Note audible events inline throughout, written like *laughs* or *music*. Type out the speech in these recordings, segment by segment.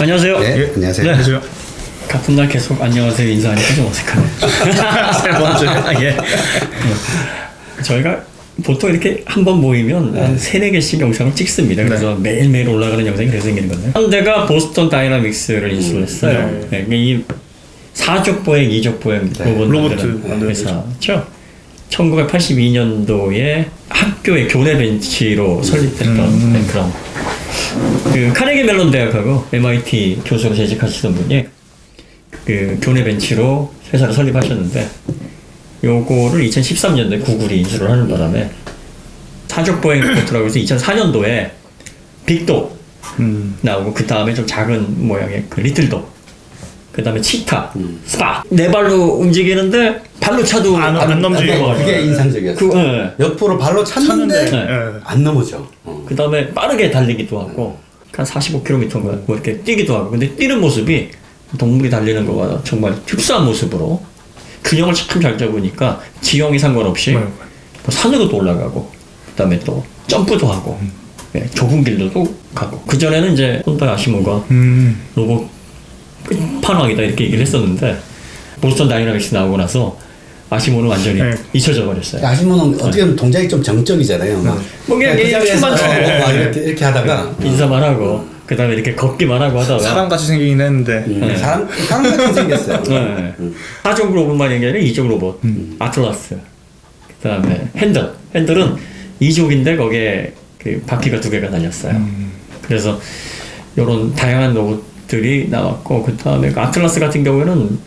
안녕하세요. 네, 예, 안녕하세요. 네. 안녕하세요. 같은 날 계속 안녕하세요 인사하니까 좀 어색하네. *laughs* 세 번째. 아, *laughs* 예. 네. 저희가 보통 이렇게 한 번 모이면 한 세네 개씩 영상을 찍습니다. 그래서 매일매일 올라가는 영상이 그래서 생기는 건데요. 현대가 보스턴 다이나믹스를 인수를 했어요. 네. 이 사족 보행, 이족 보행 로봇 로봇 만드는 만드는 회사죠. 1982년도에 학교의 교내 벤치로 설립됐던 네, 그런 그 카네기 멜론 대학하고 MIT 교수로 재직하시던 분이 그 교내 벤치로 회사를 설립하셨는데 요거를 2013년도에 구글이 인수를 하는 바람에 사족 보행 로봇이라고 해서 2004년도에 빅도 음. 나오고 그 다음에 좀 작은 모양의 그 리틀도 그 다음에 치타 스파 네 발로 움직이는데 발로 차도 안- 안 넘지게. 넘어가요. 그게 인상적이었어. 그, 예. 옆으로 발로 찼는데 찼는데, 네. 안 넘어져. 어. 그 다음에 빠르게 달리기도 하고 한 45km인가 뭐 이렇게 뛰기도 하고 근데 뛰는 모습이 동물이 달리는 거와 정말 흡사한 모습으로 균형을 참 잘 잡으니까 지형이 상관없이 네. 뭐 산으로도 올라가고 그 다음에 또 점프도 하고 예, 좁은 길로도 가고 그 전에는 이제 혼다 아시모가 음. 로봇 끝판왕이다 이렇게 얘기를 했었는데 보스턴 다이나믹스 나오고 나서 아시모는 완전히 네. 잊혀져 버렸어요. 아시모는 어떻게 보면 동작이 좀 정적이잖아요. 막뭐 그냥 그 자리에서 춤만 추고 어, 막 이렇게, 이렇게 하다가. 인사만 하고 그 다음에 이렇게 걷기만 하고 하다가. 사람같이 생기긴 했는데. 음, 네. 사람 사람 같이 생겼어요. 네. 사종 로봇만 얘기 아니라 이종 로봇. 아틀라스. 그 다음에 핸들. 핸들은 이족인데 거기에 그 바퀴가 두 개가 달렸어요. 그래서 이런 다양한 로봇들이 나왔고 그 다음에 아틀라스 같은 경우에는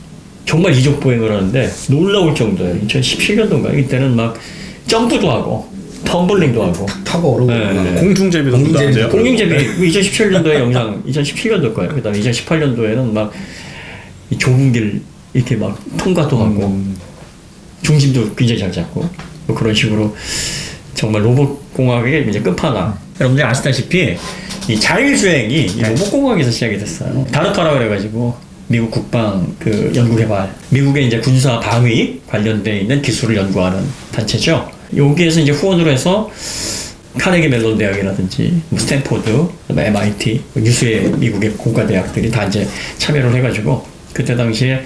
정말 이족 보행을 하는데 놀라울 정도예요 2017년도인가 이때는 막 점프도 하고 텀블링도 하고 타고 오르고. 네, 네. 공중제비도 공중제비. 공룡제비 2017년도에 영상 2017년도 거예요. 그다음에 2018년도에는 막 이 좁은 길 이렇게 막 통과도 하고 음. 중심도 굉장히 잘 잡고 뭐 그런 식으로 정말 로봇 공학의 이제 끝판왕. 여러분들 아시다시피 이 자율주행이 이 로봇 공학에서 시작이 됐어요. 다르카라 그래가지고 미국 국방 그 연구개발 미국의 이제 군사 방위 관련돼 있는 기술을 연구하는 단체죠. 여기에서 이제 후원으로 해서 카네기 멜론 대학이라든지 뭐 스탠포드, MIT, 유수의 미국의 공과 대학들이 다 이제 참여를 해가지고 그때 당시에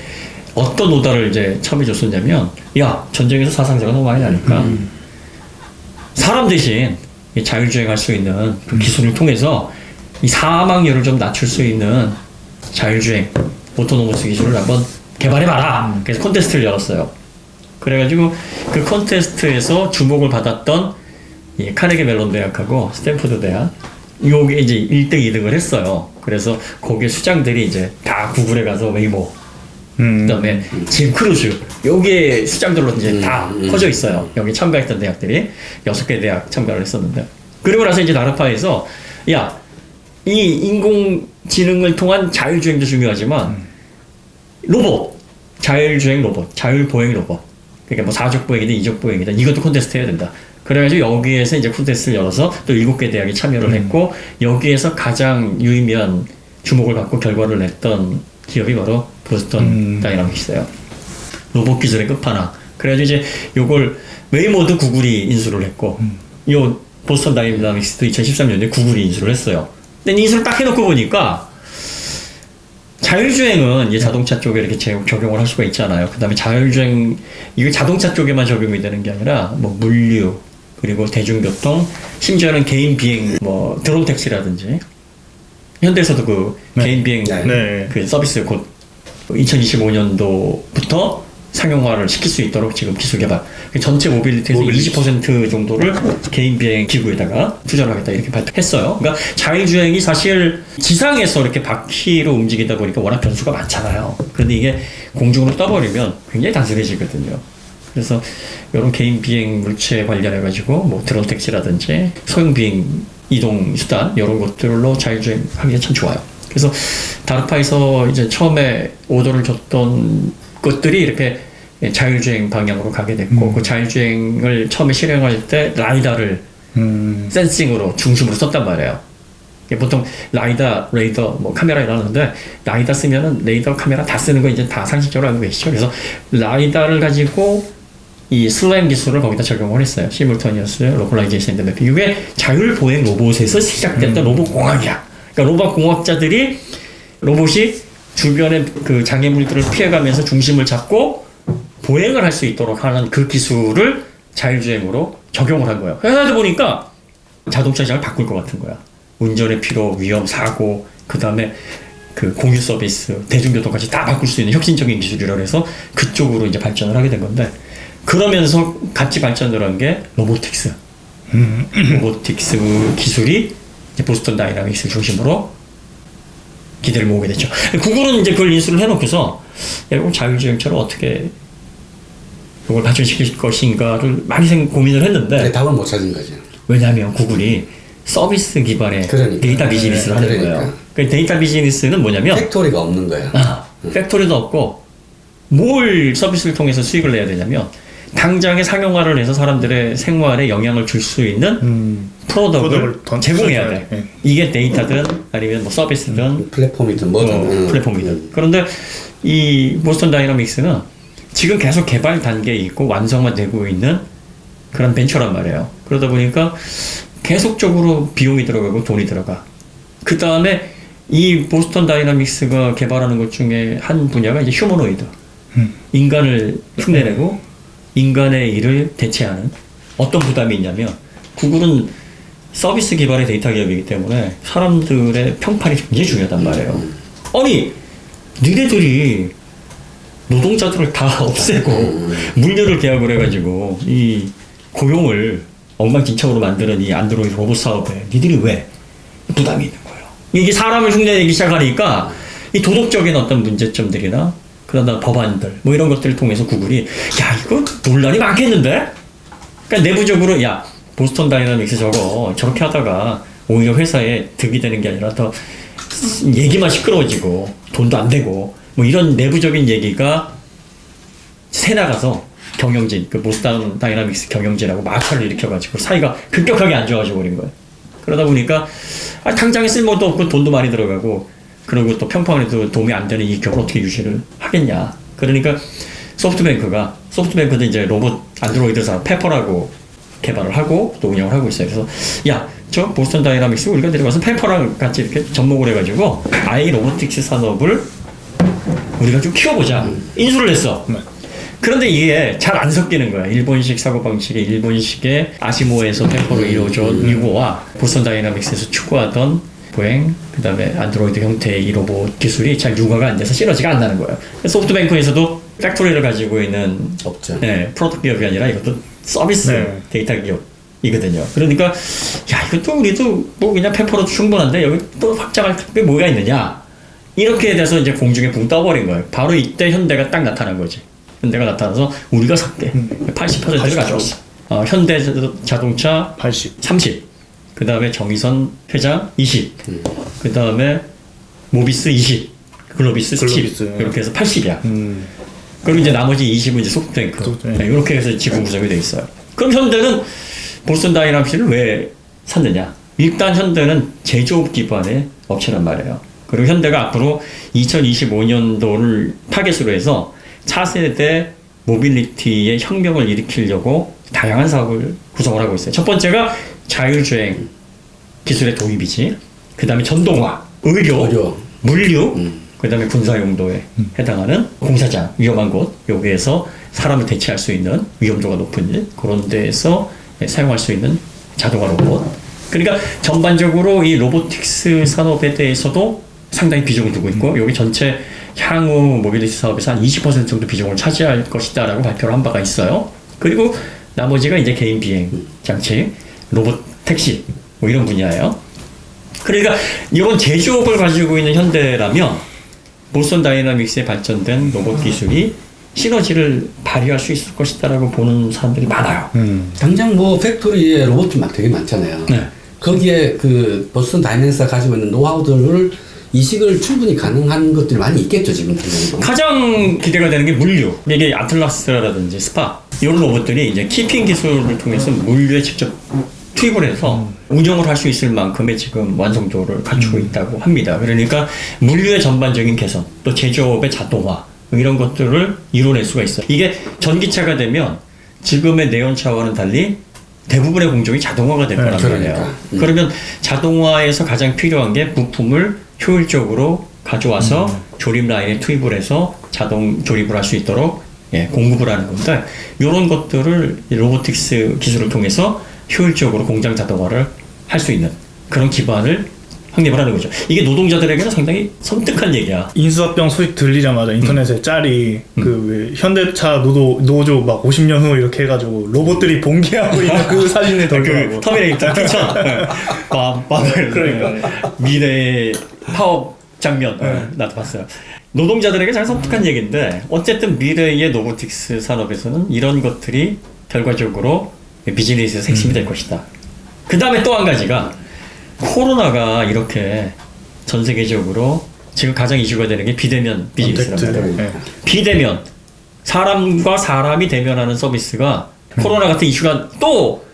어떤 오다를 이제 처음해줬었냐면 야 전쟁에서 사상자가 너무 많이 나니까 사람 대신 이 자율주행할 수 있는 그 기술을 통해서 이 사망률을 좀 낮출 수 있는 자율주행 오토노머스 기술을 한번 개발해봐라. 그래서 콘테스트를 열었어요. 그래가지고 그 콘테스트에서 주목을 받았던 이 카네기 멜론 대학하고 스탠포드 대학 요게 이제 1등, 2등을 했어요. 그래서 거기에 수장들이 이제 다 구글에 가서 웨이모 음. 그다음에 짐 크루즈 여기에 수장들로 이제 다 퍼져 있어요. 여기 참가했던 대학들이 여섯 개 대학 참가를 했었는데 그리고 나서 이제 나르파에서 야 이 인공지능을 통한 자율주행도 중요하지만 로봇 자율주행 로봇 자율보행 로봇 그러니까 뭐 사족 보행이든 이족 보행이든 이것도 콘테스트 해야 된다. 그래가지고 여기에서 이제 콘테스트를 열어서 또 일곱 개 대학이 참여를 했고 여기에서 가장 유의미한 주목을 받고 결과를 냈던 기업이 바로 보스턴 음. 다이나믹스예요. 로봇 기술의 끝판왕. 그래가지고 이제 요걸 웨이모드 구글이 인수를 했고 요 보스턴 다이나믹스도 2013년에 구글이 인수를 했어요. 근데 인수를 딱 해놓고 보니까 자율주행은 이제 자동차 쪽에 이렇게 제- 적용을 할 수가 있잖아요. 그 다음에 자율주행, 이게 자동차 쪽에만 적용이 되는 게 아니라, 뭐, 물류, 그리고 대중교통, 심지어는 개인 비행, 뭐, 드론 택시라든지, 현대에서도 그 개인 비행 네. 네. 그 서비스 곧 2025년도부터 상용화를 시킬 수 있도록 지금 기술 개발. 그 전체 모빌리티에서 20% 정도를 개인 비행 기구에다가 투자를 하겠다 이렇게 발표했어요. 그러니까 자율주행이 사실 지상에서 이렇게 바퀴로 움직이다 보니까 워낙 변수가 많잖아요. 그런데 이게 공중으로 떠버리면 굉장히 단순해지거든요. 그래서 이런 개인 비행 물체 관련해 가지고 뭐 드론 택시라든지 소형 비행 이동 수단 이런 것들로 자율주행 하기가 참 좋아요. 그래서 다르파에서 이제 처음에 오더를 줬던 것들이 이렇게 자율주행 방향으로 가게 됐고 그 자율주행을 처음에 실행할 때 라이다를 음. 센싱으로 중심으로 썼단 말이에요. 보통 라이다, 레이더, 뭐 카메라 이러는데 라이다 쓰면은 레이더, 카메라 다 쓰는 거 이제 다 상식적으로 알고 계시죠. 그래서 라이다를 가지고 이 슬램 기술을 거기다 적용을 했어요. 시뮬터니어스 로컬라이제이션 매핑. 이게 자율 보행 로봇에서 시작됐던 로봇 공학이야. 그러니까 로봇 공학자들이 로봇이 주변의 그 장애물들을 피해가면서 중심을 잡고 보행을 할 수 있도록 하는 그 기술을 자율주행으로 적용을 한 거예요. 그러다 보니까 자동차 시장을 바꿀 것 같은 거야. 운전의 피로, 위험, 사고, 그 다음에 그 공유 서비스, 대중교통까지 다 바꿀 수 있는 혁신적인 기술이라고 해서 그쪽으로 이제 발전을 하게 된 건데 그러면서 같이 발전을 한 게 로보틱스. 로보틱스 기술이 보스턴 다이나믹스 중심으로 기대를 모으게 됐죠. 구글은 이제 그걸 인수를 해놓고서 자율주행차를 어떻게 이걸 발전시킬 것인가를 많이 생 고민을 했는데 근데 답을 못 찾은 거죠. 왜냐하면 구글이 서비스 기반의 그러니까. 데이터 비즈니스를 하는 그러니까. 거예요. 그 데이터 비즈니스는 뭐냐면 팩토리가 없는 거야. 아, 팩토리도 없고 뭘 서비스를 통해서 수익을 내야 되냐면 당장에 상용화를 해서 사람들의 생활에 영향을 줄 수 있는 음. 프로덕트를 제공해야 돼. 네. 이게 데이터든 아니면 뭐 서비스든 플랫폼이든 뭐든. 어, 응. 플랫폼이든. 응. 그런데 이 보스턴 다이나믹스는 지금 계속 개발 단계에 있고 완성만 되고 있는 그런 벤처란 말이에요. 그러다 보니까 계속적으로 비용이 들어가고 돈이 들어가. 그 다음에 이 보스턴 다이나믹스가 개발하는 것 중에 한 분야가 이제 휴머노이드. 인간을 흉내내고 인간의 일을 대체하는 어떤 부담이 있냐면 구글은 서비스 기반의 데이터 기업이기 때문에 사람들의 평판이 굉장히 중요하단 말이에요. 아니, 니네들이 노동자들을 다 *laughs* 없애고 물류를 계약을 해가지고 이 고용을 엉망진창으로 만드는 이 안드로이드 로봇 사업에 니들이 왜 부담이 있는 거예요? 이게 사람을 흉내내기 시작하니까 이 도덕적인 어떤 문제점들이나 그러다 법안들 뭐 이런 것들을 통해서 구글이 야 이거 논란이 많겠는데? 그러니까 내부적으로 야 보스턴 다이나믹스 저거 저렇게 하다가 오히려 회사에 득이 되는 게 아니라 더 얘기만 시끄러워지고 돈도 안 되고 뭐 이런 내부적인 얘기가 새 나가서 경영진 그 보스턴 다이나믹스 경영진하고 마찰을 일으켜가지고 사이가 급격하게 안 좋아져 버린 거예요. 그러다 보니까 아, 당장에 쓸모도 없고 돈도 많이 들어가고 그리고 또 평판에도 도움이 안 되는 이 기업을 어떻게 유지를 하겠냐. 그러니까 소프트뱅크가 소프트뱅크도 이제 로봇 안드로이드 사업 페퍼라고 개발을 하고 또 운영을 하고 있어요. 그래서 야, 저 보스턴 다이나믹스 우리가 데려가서 페퍼랑 같이 이렇게 접목을 해가지고 아이 로보틱스 산업을 우리가 좀 키워보자. 인수를 했어. 네. 그런데 이게 잘 안 섞이는 거야. 일본식 사고방식의 일본식의 아시모에서 페퍼로 이루어져 이거와 보스턴 다이나믹스에서 추구하던 보행, 그 다음에 안드로이드 형태의 이 로봇 기술이 잘 융화가 안 돼서 시너지가 안 나는 거예요. 소프트뱅크에서도 팩토리를 가지고 있는 없죠. 네, 프로덕트 기업이 아니라 이것도 서비스 네. 데이터 기업이거든요. 그러니까 야 이것도 우리도 뭐 그냥 페퍼로도 충분한데 여기 또 확장할 게 뭐가 있느냐 이렇게 돼서 이제 공중에 붕 떠버린 거예요. 바로 이때 현대가 딱 나타난 거지. 현대가 나타나서 우리가 살게 80%를 가져왔어. 어, 현대 자동차 80. 30. 그 다음에 정의선 회장 20. 그 다음에 모비스 20. 글로비스 10. 글로비스. 이렇게 해서 80이야. 음. 그리고 이제 나머지 20은 이제 소프트뱅크. 네, 이렇게 해서 지금 구성이 돼 있어요. 그럼 현대는 보스턴 다이나믹스를 왜 샀느냐? 일단 현대는 제조업 기반의 업체란 말이에요. 그리고 현대가 앞으로 2025년도를 타겟으로 해서 차세대 모빌리티의 혁명을 일으키려고 다양한 사업을 구성을 하고 있어요. 첫 번째가 자율주행 기술의 도입이지. 그 다음에 전동화, 의료, 의료. 물류, 그 다음에 군사 용도에 해당하는 공사장, 위험한 곳, 여기에서 사람을 대체할 수 있는 위험도가 높은 일, 그런 데에서 사용할 수 있는 자동화 로봇. 그러니까 전반적으로 이 로보틱스 산업에 대해서도 상당히 비중을 두고 있고, 여기 전체 향후 모빌리티 사업에서 한 20% 정도 비중을 차지할 것이다라고 발표를 한 바가 있어요. 그리고 나머지가 이제 개인 비행 장치, 로봇 택시, 뭐 이런 분야예요. 그러니까 이런 제조업을 가지고 있는 현대라면 보스턴 다이나믹스에 발전된 로봇 기술이 시너지를 발휘할 수 있을 것이다라고 보는 사람들이 많아요. 음. 당장 뭐 팩토리에 로봇이 막 되게 많잖아요. 네. 거기에 그 보스턴 다이낸스가 가지고 있는 노하우들을 이식을 충분히 가능한 것들이 많이 있겠죠 지금 당장도. 가장 기대가 되는 게 물류. 이게 아틀라스라든지 스파 이런 로봇들이 이제 키핑 기술을 통해서 물류에 직접 투입을 해서 운영을 할 수 있을 만큼의 지금 완성도를 갖추고 있다고 합니다. 그러니까 물류의 전반적인 개선, 또 제조업의 자동화 뭐 이런 것들을 이뤄낼 수가 있어요. 이게 전기차가 되면 지금의 내연차와는 달리 대부분의 공정이 자동화가 될 네, 거란 그러니까. 말이에요. 음. 그러면 자동화에서 가장 필요한 게 부품을 효율적으로 가져와서 조립 라인에 투입을 해서 자동 조립을 할 수 있도록 예, 공급을 하는 건데 이런 것들을 이 로보틱스 기술을 통해서 효율적으로 공장 자동화를 할 수 있는 그런 기반을 확립을 하는 거죠. 이게 노동자들에게는 상당히 섬뜩한 얘기야. 인수합병 소식 들리자마자 인터넷에 짤이 음. 그왜 현대차 노조 노조 막 50년 후 이렇게 해가지고 로봇들이 봉기하고 있는 그 *laughs* 사진이 그 돌더라고. 터미네이터 피처 빰빰 그러니까. 미래의 파업 장면 어, 나도 봤어요. 노동자들에게 잘 섬뜩한 얘기인데 어쨌든 미래의 로보틱스 산업에서는 이런 것들이 결과적으로 비즈니스에서 핵심이 될 것이다. 그 다음에 또 한 가지가 코로나가 이렇게 전 세계적으로 지금 가장 이슈가 되는 게 비대면 비즈니스란. 말이에요. 네. 비대면 사람과 사람이 대면하는 서비스가 코로나 같은 이슈가 또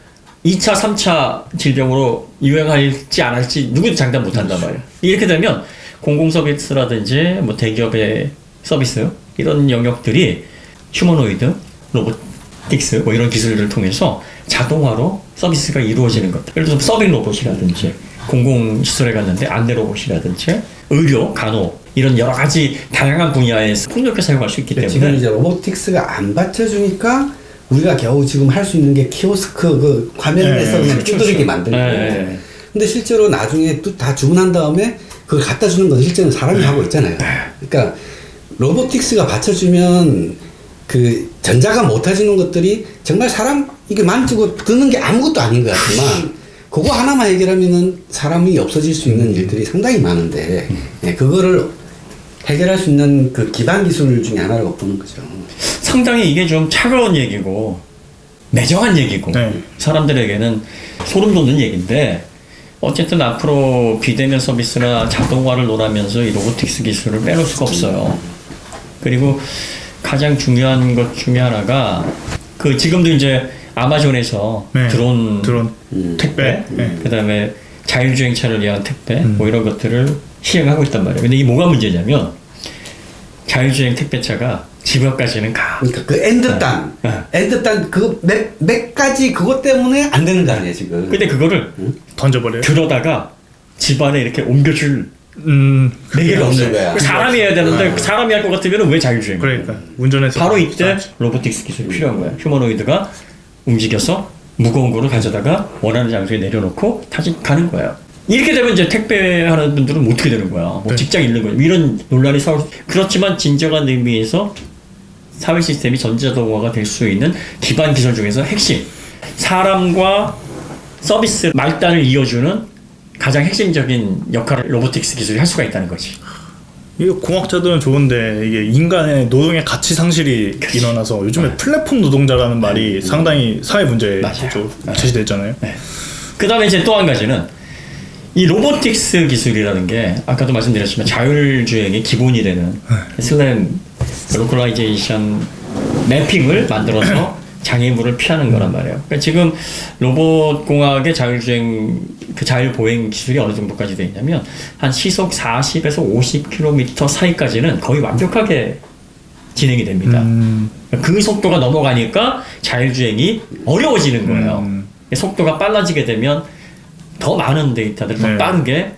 2차, 3차 질병으로 유행할지 안 할지 누구도 장담 못 한단 말이에요. 이렇게 되면 공공 서비스라든지 뭐 대기업의 서비스 이런 영역들이 휴머노이드, 로보틱스 뭐 이런 기술들을 통해서 자동화로 서비스가 이루어지는 것. 예를 들어서 서빙 로봇이라든지 공공 시설에 갔는데 안내 로봇이라든지 의료, 간호 이런 여러 가지 다양한 분야에서 폭넓게 사용할 수 있기 때문에 지금 이제 로보틱스가 안 받쳐주니까 우리가 겨우 지금 할 수 있는 게 키오스크 그 화면에서 네, 그냥 두드리기 그렇죠. 만들고 네, 네. 근데 실제로 나중에 또 다 주문한 다음에 그걸 갖다 주는 건 실제는 사람이 하고 있잖아요. 그러니까 로보틱스가 받쳐주면 그 전자가 못 해주는 것들이 정말 사람 이게 만지고 드는 게 아무것도 아닌 것 같지만 *laughs* 그거 하나만 해결하면은 사람이 없어질 수 있는 일들이 상당히 많은데 예, 그거를 해결할 수 있는 그 기반 기술 중에 하나라고 보는 거죠. 상당히 이게 좀 차가운 얘기고 매정한 얘기고 네. 사람들에게는 소름 돋는 얘기인데 어쨌든 앞으로 비대면 서비스나 자동화를 논하면서 이 로보틱스 기술을 빼놓을 수가 없어요. 그리고 가장 중요한 것 중에 하나가 그 지금도 이제 아마존에서 네. 드론 드론 택배. 네. 음. 그다음에 자율주행차를 위한 택배 뭐 이런 것들을 시행하고 있단 말이에요. 근데 이 뭐가 문제냐면 자율주행 택배차가 집 앞까지는 가. 그러니까 그 엔드단, 네. 엔드단 그몇 몇 가지 그것 때문에 안 되는 거 아니에요 지금? 근데 그거를 던져버려요. 들어다가 집 안에 이렇게 옮겨줄 음네 개가 없는. 거야. 사람이 해야 되는데 아. 사람이 할 것 같으면 왜 자율주행? 그러니까 운전해서 바로 이때 로보틱스 기술이 필요한 거예요. 휴머노이드가 움직여서 무거운 거를 가져다가 원하는 장소에 내려놓고 다시 가는 거예요. 이렇게 되면 이제 택배 하는 분들은 뭐 어떻게 되는 거야? 뭐 네. 직장 잃는 거야. 이런 논란이 싸울 그렇지만 진정한 의미에서 사회 시스템이 전자동화가 될 수 있는 기반 기술 중에서 핵심 사람과 서비스 말단을 이어주는 가장 핵심적인 역할을 로보틱스 기술이 할 수가 있다는 거지. 이게 공학자들은 좋은데 이게 인간의 노동의 가치 상실이 일어나서 요즘에 플랫폼 노동자라는 말이 상당히 사회. 좀 제시됐잖아요. 그 다음에 이제 또 한 가지는 이 로보틱스 기술이라는 게 아까도 말씀드렸지만 자율주행의 기본이 되는 슬램 로컬라이제이션 매핑을 만들어서 *clears throat* 장애물을 피하는 거란 말이에요. 그러니까 지금 로봇 공학의 자율주행 그 자율보행 기술이 어느 정도까지 돼 있냐면 한 시속 40에서 50km 사이까지는 거의 완벽하게 진행이 됩니다. 음, 그 속도가 넘어가니까 자율주행이 어려워지는 거예요. 음. 속도가 빨라지게 되면 더 많은 데이터들을 더 네. 빠르게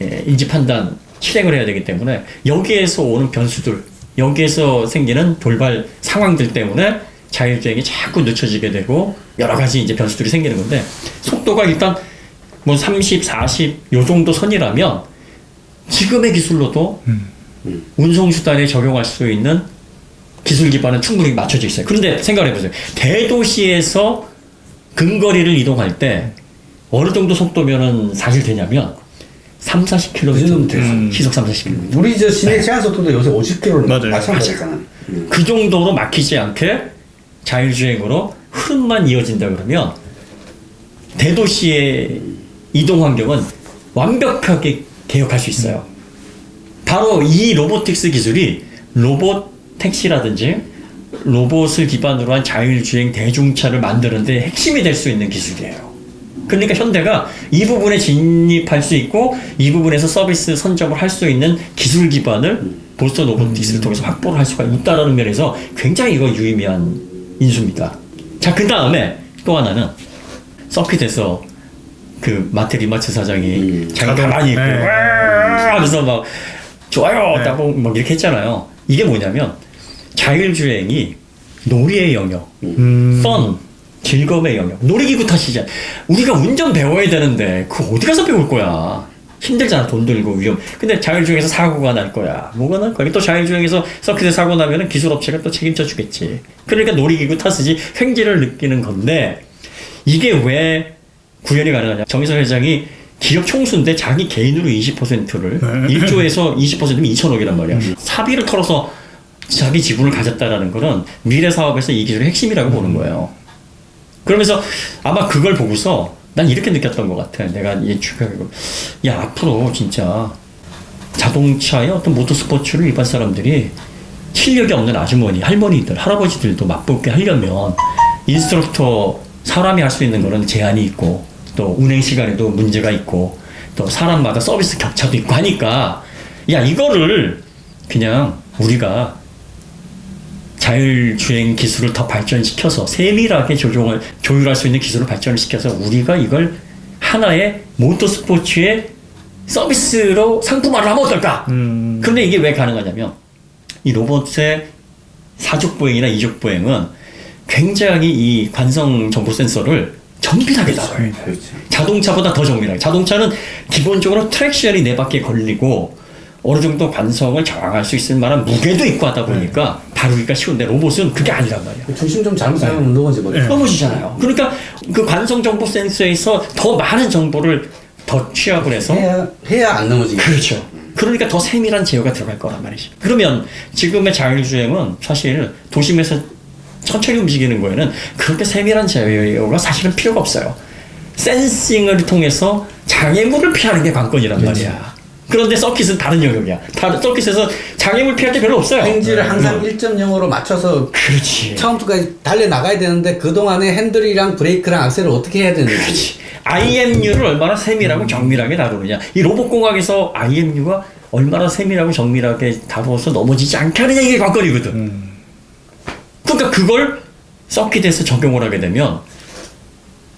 예, 인지 판단 실행을 해야 되기 때문에 여기에서 오는 변수들, 여기에서 생기는 돌발 상황들 때문에 자율주행이 자꾸 늦춰지게 되고 여러 가지 이제 변수들이 생기는 건데 속도가 일단 뭐 30, 40 요 정도 선이라면 지금의 기술로도 운송 수단에 적용할 수 있는 기술 기반은 충분히 맞춰져 있어요. 그런데 생각해 보세요. 대도시에서 근거리를 이동할 때 어느 정도 속도면은 사실 되냐면 3, 40km 그 정도면 되죠. 음. 시속 3, 40km. 우리 저 시내 제한 속도도 요새 50km로 맞아요. 마찬가지잖아. 그 정도로 막히지 않게 자율주행으로 흐름만 이어진다 그러면 대도시의 이동 환경은 완벽하게 개혁할 수 있어요. 바로 이 로보틱스 기술이 로봇 택시라든지 로봇을 기반으로 한 자율주행 대중차를 만드는데 핵심이 될 수 있는 기술이에요. 그러니까 현대가 이 부분에 진입할 수 있고 이 부분에서 서비스 선점을 할 수 있는 기술 기반을 보스턴 로보틱스를 통해서 확보를 할 수가 있다라는 면에서 굉장히 이거 유의미한 인수입니다. 자, 그 다음에 또 하나는 서킷에서 그 마트 리마트 사장이 음. 자기 가만히 있고 네. 와 하면서 막 좋아요 네. 따고 막 이렇게 했잖아요. 이게 뭐냐면 자율주행이 놀이의 영역, 음. 펀, 즐거움의 영역, 놀이기구 타시자. 우리가 운전 배워야 되는데 그 어디 가서 배울 거야? 힘들잖아 돈 들고 위험. 근데 자율주행에서 사고가 날 거야. 뭐가 날 거야? 또 자율주행에서 서킷에 사고 나면은 기술업체가 또 책임져 주겠지. 그러니까 놀이기구 탔으지 횡재를 느끼는 건데 이게 왜 구현이 가능하냐? 정의선 회장이 기업 총수인데 자기 개인으로 20%를 1조에서 20%면 2천억이란 말이야. 사비를 털어서 자기 지분을 가졌다라는 거는 미래 사업에서 이 기술의 핵심이라고 보는 거예요. 그러면서 아마 그걸 보고서 난 이렇게 느꼈던 것 같아. 내가 예측하고 야 앞으로 진짜 자동차의 어떤 모터스포츠를 일반 사람들이 실력이 없는 아주머니, 할머니들, 할아버지들도 맛보게 하려면 인스트럭터 사람이 할 수 있는 거는 제한이 있고 또 운행 시간에도 문제가 있고 또 사람마다 서비스 격차도 있고 하니까 야 이거를 그냥 우리가 자율주행 기술을 더 발전시켜서 세밀하게 조종을 조율할 수 있는 기술을 발전을 시켜서 우리가 이걸 하나의 모터스포츠의 서비스로 상품화를 하면 어떨까? 음. 그런데 이게 왜 가능하냐면 이 로봇의 사족 보행이나 이족 보행은 굉장히 이 관성 정보 센서를 정밀하게. 그렇지. 자동차보다 더 정밀하게. 자동차는 기본적으로 트랙션이 네 바퀴에 걸리고 어느 정도 관성을 저항할 수 있을 만한 무게도 있고 하다 보니까 다루기가 쉬운데 로봇은 그게 아니란 말이야. 중심 좀 잘못 잡으면 넘어지 뭐. 네. 넘어지잖아요. 그러니까 그 관성 정보 센서에서 더 많은 정보를 더 취합을 해서 해야 해야 안 넘어지게. 그렇죠. 그러니까 더 세밀한 제어가 들어갈 거란 말이지. 그러면 지금의 자율주행은 사실 도심에서 천천히 움직이는 거에는 그렇게 세밀한 제어가 사실은 필요가 없어요. 센싱을 통해서 장애물을 피하는 게 관건이란 말이야. 그런데 서킷은 다른 영역이야. 다른 서킷에서 장애물 피할 게 별로 없어요. 행지를 항상 음. 1.0으로 맞춰서 그렇지. 처음부터까지 달려 나가야 되는데 그 동안에 핸들이랑 브레이크랑 악셀을 어떻게 해야 되는지. 그렇지. IMU를 얼마나 세밀하고 정밀하게 다루느냐. 이 로봇 공학에서 IMU가 얼마나 세밀하고 정밀하게 다루어서 넘어지지 않게 하느냐 이게 관건이거든. 그러니까 그걸 서킷에서 적용을 하게 되면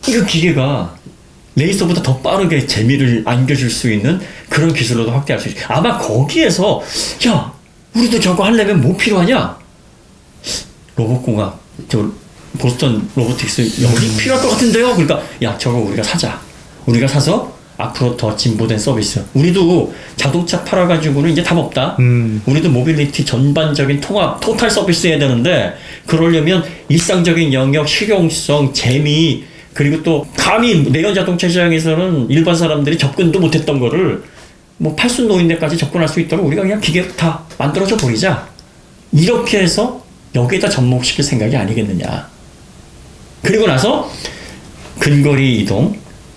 이거 기계가 레이서보다 더 빠르게 재미를 안겨줄 수 있는 그런 기술로도 확대할 수 있어. 아마 거기에서 야 우리도 저거 하려면 뭐 필요하냐? 로봇공학 저 보스턴 로보틱스 여기 필요할 것 같은데요. 그러니까 야 저거 우리가 사자. 우리가 사서 앞으로 더 진보된 서비스. 우리도 자동차 팔아가지고는 이제 답 없다. 음. 우리도 모빌리티 전반적인 통합 토탈 서비스 해야 되는데 그러려면 일상적인 영역 실용성 재미 그리고 또 감히 내연 자동차 시장에서는 일반 사람들이 접근도 못했던 거를 뭐 팔순 노인네까지 접근할 수 있도록 우리가 그냥 기계 다 만들어줘 버리자 이렇게 해서 여기에다 접목시킬 생각이 아니겠느냐 그리고 나서 근거리 이동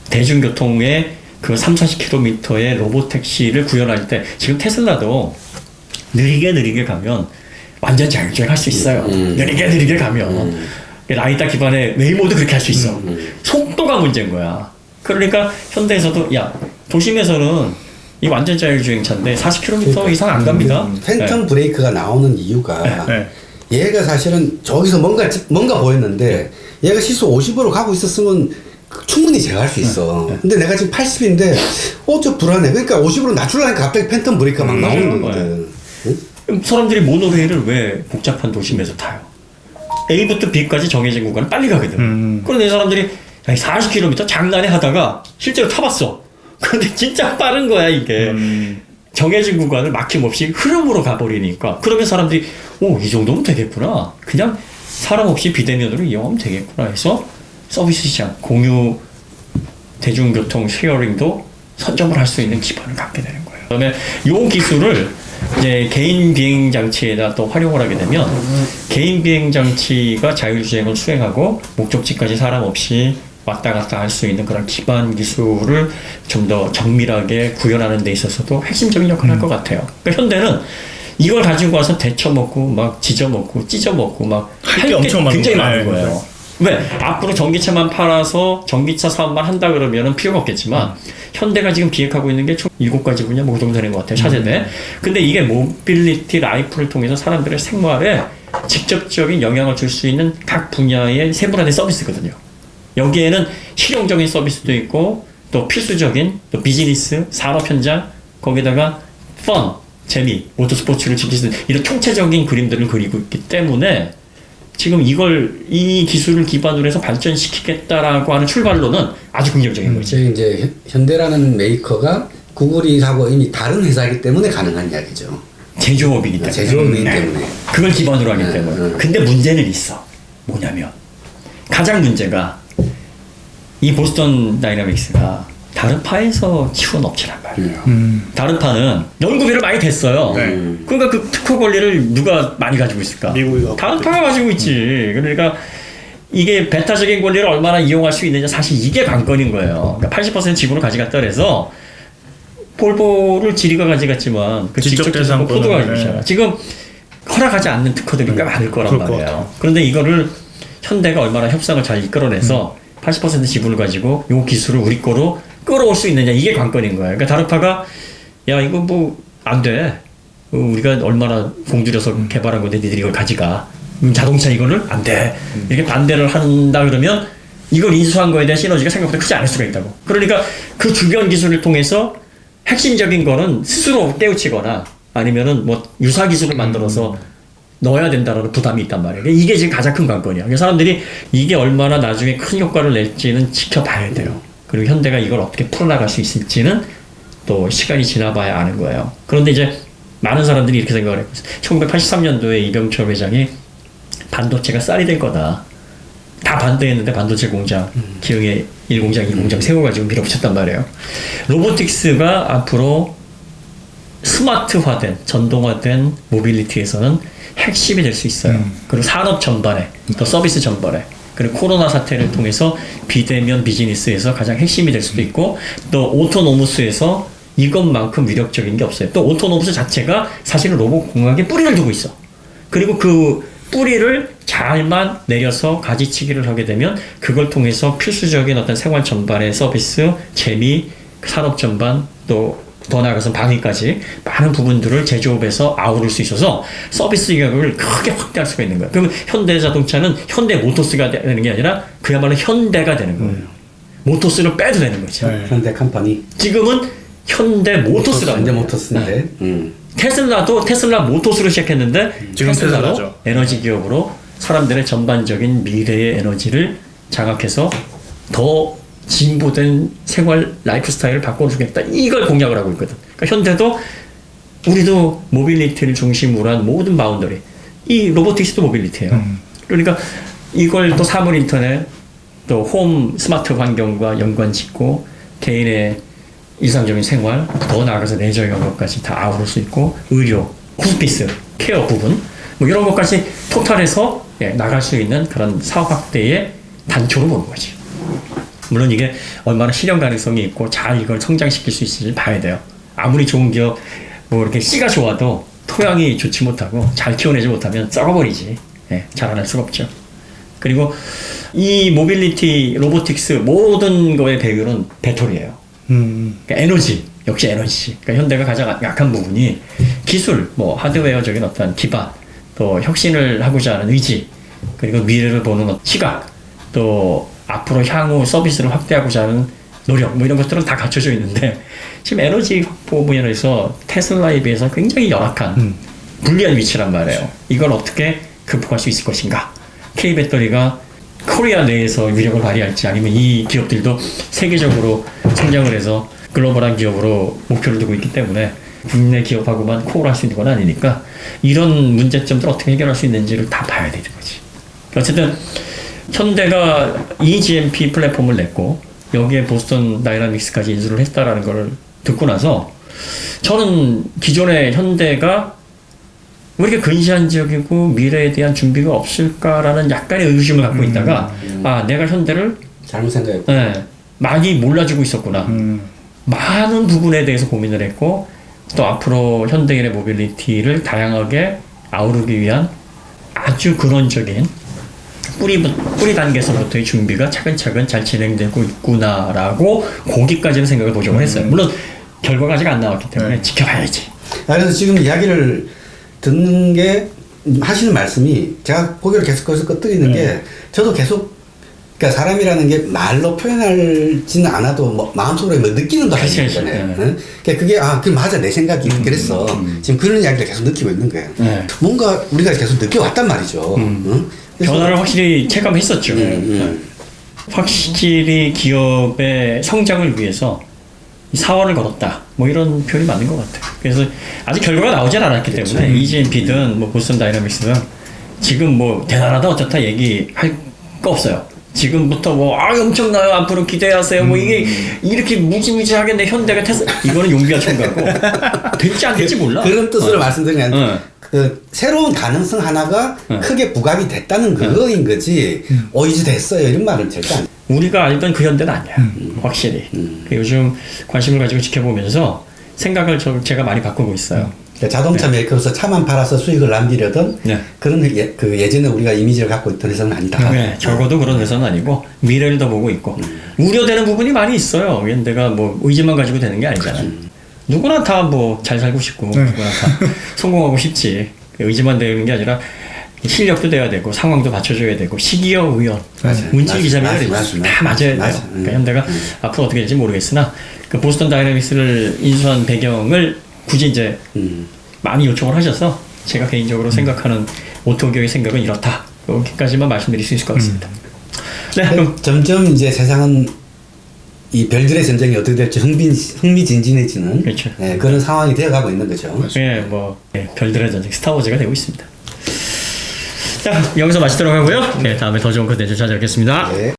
대중교통의 그 3, 40km의 로봇 택시를 구현할 때 지금 테슬라도 느리게 느리게 가면 완전 자율주행 할 수 있어요. 음. 느리게 느리게 가면 라이다 기반의 웨이모도 그렇게 할 수 있어. 속도가 문제인 거야. 그러니까 현대에서도 야 도심에서는 이 완전 자율주행차인데 40km 이상 안 갑니다. 팬텀 브레이크가 나오는 이유가 네. 얘가 사실은 저기서 뭔가 지- 뭔가 보였는데 얘가 시속 50으로 가고 있었으면 충분히 제어할 수 있어. 근데 내가 지금 80인데 어 저 불안해. 그러니까 50으로 낮추려니까 갑자기 팬텀 브레이크가 막 음, 나오는 맞아요. 거거든. 그럼 사람들이 모노레일을 왜 복잡한 도심에서 타요? A부터 B까지 정해진 구간은 빨리 가거든. 음. 그런데 이 사람들이 40km 장난해 하다가 실제로 타봤어. *laughs* 그런데 진짜 빠른 거야 이게. 음. 정해진 구간을 막힘없이 흐름으로 가버리니까 그러면 사람들이 오 이 정도면 되겠구나. 그냥 사람 없이 비대면으로 이용하면 되겠구나 해서 서비스 시장 공유 대중교통 쉐어링도 선점을 할 수 있는 기반을 갖게 되는 거예요. 그다음에 이 기술을 이제 개인 비행 장치에다 또 활용을 하게 되면 개인 비행 장치가 자율주행을 수행하고 목적지까지 사람 없이 왔다 갔다 할 수 있는 그런 기반 기술을 좀 더 정밀하게 구현하는 데 있어서도 핵심적인 역할을 할것 같아요. 그러니까 현대는 이걸 가지고 와서 데쳐 먹고 막 지져 먹고 찢어 먹고 막 할게 할게 엄청 많은 굉장히. 많은 네, 거예요. 왜? 앞으로 전기차만 팔아서 전기차 사업만 한다 그러면은 필요가 없겠지만 현대가 지금 기획하고 있는 게총 7가지 분야 뭐 정도 되는 것 같아요. 차세대. 근데 이게 모빌리티 라이프를 통해서 사람들의 생활에 직접적인 영향을 줄 수 있는 각 분야의 세분화된 서비스거든요. 여기에는 실용적인 서비스도 있고 또 필수적인 또 비즈니스, 산업 현장 거기다가 펀, 재미, 모터스포츠를 즐길 수 있는 이런 총체적인 그림들을 그리고 있기 때문에 지금 이걸 이 기술을 기반으로 해서 발전시키겠다라고 하는 출발로는 아주 긍정적인 거지. 저희 이제 현- 현대라는 메이커가 구글이하고 이미 다른 회사이기 때문에 가능한 이야기죠. 제조업이기 때문에. 제조업이기 네. 때문에. 그걸 기반으로 하기 네, 때문에. 네. 근데 문제는 있어. 뭐냐면 가장 문제가 이 보스턴 다이나믹스가 다른 파에서 키운 업체란 말이에요. 음. 다른 파는 연구비를 많이 댔어요. 네. 그러니까 그 특허 권리를 누가 많이 가지고 있을까? 미국이 갖고 다른 파가 가지고 있지. 그러니까 이게 베타적인 권리를 얼마나 이용할 수 있느냐 사실 이게 관건인 거예요. 그러니까 80% 지분을 가져갔다 그래서 볼보를 지리가 가져갔지만 그 지적 가지고 네. 있잖아. 지금 허락하지 않는 특허들이 꽤 많을 거란 그럴 것 말이에요. 그런데 이거를 현대가 얼마나 협상을 잘 이끌어내서 80% 지분을 가지고 요 기술을 우리 거로 끌어올 수 있느냐 이게 관건인 거예요. 그러니까 다르파가 야 이거 뭐 안 돼. 어, 우리가 얼마나 공들여서 개발한 건데 니들이 이걸 가져가. 음, 자동차 이거를 안 돼. 이렇게 반대를 한다 그러면 이걸 인수한 거에 대한 시너지가 생각보다 크지 않을 수가 있다고. 그러니까 그 주변 기술을 통해서 핵심적인 거는 스스로 깨우치거나 아니면은 뭐 유사 기술을 만들어서 넣어야 된다는 부담이 있단 말이에요. 이게 지금 가장 큰 관건이야. 그래서 사람들이 이게 얼마나 나중에 큰 효과를 낼지는 지켜봐야 돼요. 그리고 현대가 이걸 어떻게 풀어나갈 수 있을지는 또 시간이 지나봐야 아는 거예요. 그런데 이제 많은 사람들이 이렇게 생각을 했고 1983년도에 이병철 회장이 반도체가 쌀이 될 거다. 다 반대했는데 반도체 공장, 기흥에 1공장, 2공장 세워가지고 밀어붙였단 말이에요. 로보틱스가 앞으로 스마트화된, 전동화된 모빌리티에서는 핵심이 될 수 있어요. 그리고 산업 전반에, 또 서비스 전반에, 그리고 코로나 사태를 통해서 비대면 비즈니스에서 가장 핵심이 될 수도 있고, 또 오토노무스에서 이것만큼 위력적인 게 없어요. 또 오토노무스 자체가 사실은 로봇 공학에 뿌리를 두고 있어. 그리고 그 뿌리를 잘만 내려서 가지치기를 하게 되면 그걸 통해서 필수적인 어떤 생활 전반의 서비스, 재미, 산업 전반 또 더 나아가서 방위까지 많은 부분들을 제조업에서 아우를 수 있어서 서비스 영역을 크게 확대할 수가 있는 거예요. 그러면 현대자동차는 현대 모토스가 되는 게 아니라 그야말로 현대가 되는 거예요. 모토스를 빼도 되는 거죠. 네. 현대 컴퍼니. 지금은 현대 모토스라고 현대 해요. 모터스인데. 음. 테슬라도 테슬라 모토스로 시작했는데 지금 테슬라로 테슬라죠. 에너지 기업으로 사람들의 전반적인 미래의 에너지를 장악해서 더 진보된 생활 라이프 스타일을 바꿔주겠다 이걸 공약을 하고 있거든. 그러니까 현대도 우리도 모빌리티를 중심으로 한 모든 바운더리 이 로보틱스도 모빌리티예요. 그러니까 이걸 또 사물 인터넷 또 홈 스마트 환경과 연관 짓고 개인의 일상적인 생활 더 나아가서 내적 영역까지 다 아우를 수 있고 의료 호스피스 케어 부분 뭐 이런 것까지 토탈해서 예, 나갈 수 있는 그런 사업 확대의 단초로 보는 거지. 물론 이게 얼마나 실현 가능성이 있고 잘 이걸 성장시킬 수 있을지 봐야 돼요. 아무리 좋은 기업 뭐 이렇게 씨가 좋아도 토양이 좋지 못하고 잘 키워내지 못하면 썩어버리지. 예, 자라날 수가 없죠. 그리고 이 모빌리티 로보틱스 모든 거의 배경은 배터리예요. 음. 그러니까 에너지 역시 에너지. 그러니까 현대가 가장 약한 부분이 기술, 뭐 하드웨어적인 어떤 기반, 또 혁신을 하고자 하는 의지, 그리고 미래를 보는 시각, 또 앞으로 향후 서비스를 확대하고자 하는 노력, 뭐 이런 것들은 다 갖춰져 있는데 지금 에너지 확보 분야에서 테슬라에 비해서 굉장히 열악한 불리한 위치란 말이에요. 이걸 어떻게 극복할 수 있을 것인가? K 배터리가 코리아 내에서 위력을 발휘할지 아니면 이 기업들도 세계적으로 성장을 해서 글로벌한 기업으로 목표를 두고 있기 때문에 국내 기업하고만 코어를 할수 있는 건 아니니까 이런 문제점들 어떻게 해결할 수 있는지를 다 봐야 되는 거지. 어쨌든 현대가 eGMP 플랫폼을 냈고 여기에 보스턴 다이나믹스까지 인수를 했다라는 걸 듣고 나서 저는 기존의 현대가 왜 이렇게 근시안적이고 미래에 대한 준비가 없을까라는 약간의 의심을 갖고 있다가 아 내가 현대를 잘못 생각했고. 예, 많이 몰라주고 있었구나. 음. 많은 부분에 대해서 고민을 했고 또 앞으로 현대인의 모빌리티를 다양하게 아우르기 위한 아주 근원적인 뿌리 뿌리 단계에서부터의 준비가 차근차근 잘 진행되고 있구나라고 거기까지는 생각을 보정을 했어요. 물론 결과가 아직 안 나왔기 때문에 네. 지켜봐야지. 아, 그래서 지금 이야기를 듣는 게 하시는 말씀이 제가 고개를 계속해서 끄덕이는 게 저도 계속 그러니까 사람이라는 게 말로 표현하지는 않아도 뭐 마음속으로 뭐 느끼는 그치. 거잖아요. 네. 응? 그러니까 그게 아, 그 맞아 내 생각이 그랬어. 지금 그런 이야기를 계속 느끼고 있는 거예요. 네. 뭔가 우리가 계속 느껴왔단 말이죠. 응? 변화를 확실히 체감했었죠. 음, 음. 확실히 기업의 성장을 위해서 이 사활을 걸었다. 뭐 이런 표현이 맞는 것 같아요. 그래서 아직 결과가 나오진 않았기 그렇죠. 때문에 EGMP든 뭐 보스턴 다이나믹스든 지금 뭐 대단하다 어쩌다 얘기할 거 없어요. 지금부터 뭐 아 엄청나요 앞으로 기대하세요 뭐 이게 음. 이렇게 무지무지하게 내 현대가 테스 이거는 용비가 총각고 *laughs* 될지 안 될지 몰라 그런 뜻으로 어. 말씀드리면 어. 그 새로운 가능성 하나가 어. 크게 부각이 됐다는 그거인 거지. 어 이제 됐어요 이런 말은 절대 안. 우리가 알던 그 현대는 아니야. 확실히. 그 요즘 관심을 가지고 지켜보면서 생각을 저, 제가 많이 바꾸고 있어요. 그러니까 자동차 메이커로서 차만 팔아서 수익을 남기려던 네. 그런 예, 그 예전에 우리가 이미지를 갖고 있던 회사는 아니다. 네, 적어도 그런 회사는 아니고 미래를 더 보고 있고 우려되는 부분이 많이 있어요. 현대가 뭐 의지만 가지고 되는 게 아니잖아요. 누구나 다 뭐 잘 살고 싶고 누구나 다 *laughs* 성공하고 싶지. 의지만 되는 게 아니라 실력도 돼야 되고 상황도 받쳐줘야 되고 시기와 우연. 기자미가 맞아요. 다 맞아야 돼요. 맞아요. 그러니까 음. 현대가 앞으로 어떻게 될지 모르겠으나 그 보스턴 다이나믹스를 인수한 배경을 굳이 이제 음. 많이 요청을 하셔서 제가 개인적으로 생각하는 오토교의 생각은 이렇다. 여기까지만 말씀드릴 수 있을 것 같습니다. 네, 그럼 점점 이제 세상은 이 별들의 전쟁이 어떻게 될지 흥미, 흥미진진해지는 그렇죠. 예, 그런 상황이 되어가고 있는 거죠. 예, 뭐 예, 별들의 전쟁 스타워즈가 되고 있습니다. 자, 여기서 마치도록 하고요. 네, 다음에 더 좋은 컨텐츠 찾아뵙겠습니다. 네.